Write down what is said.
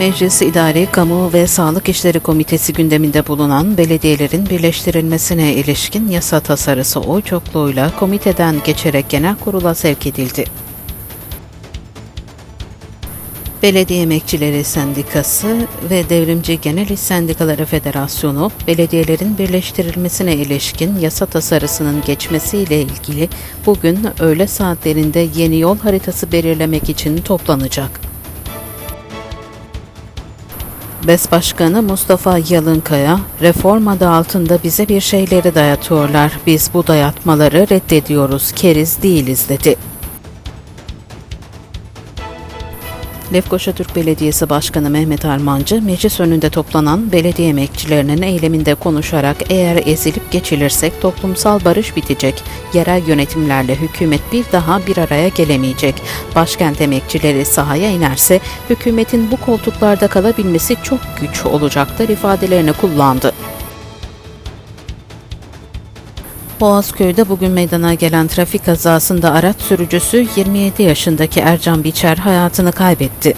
Meclis İdari Kamu ve Sağlık İşleri Komitesi gündeminde bulunan belediyelerin birleştirilmesine ilişkin yasa tasarısı oy çokluğuyla komiteden geçerek genel kurula sevk edildi. Belediye Emekçileri Sendikası ve Devrimci Genel İş Sendikaları Federasyonu, belediyelerin birleştirilmesine ilişkin yasa tasarısının geçmesiyle ilgili bugün öğle saatlerinde yeni yol haritası belirlemek için toplanacak. BES Başkanı Mustafa Yalınkaya, reform adı altında bize bir şeyleri dayatıyorlar. Biz bu dayatmaları reddediyoruz, keriz değiliz dedi. Lefkoşa Türk Belediyesi Başkanı Mehmet Armancı, meclis önünde toplanan belediye emekçilerinin eyleminde konuşarak eğer ezilip geçilirsek toplumsal barış bitecek, yerel yönetimlerle hükümet bir daha bir araya gelemeyecek. Başkent emekçileri sahaya inerse hükümetin bu koltuklarda kalabilmesi çok güç olacaktır ifadelerini kullandı. Boğazköy'de bugün meydana gelen trafik kazasında araç sürücüsü 27 yaşındaki Ercan Biçer hayatını kaybetti.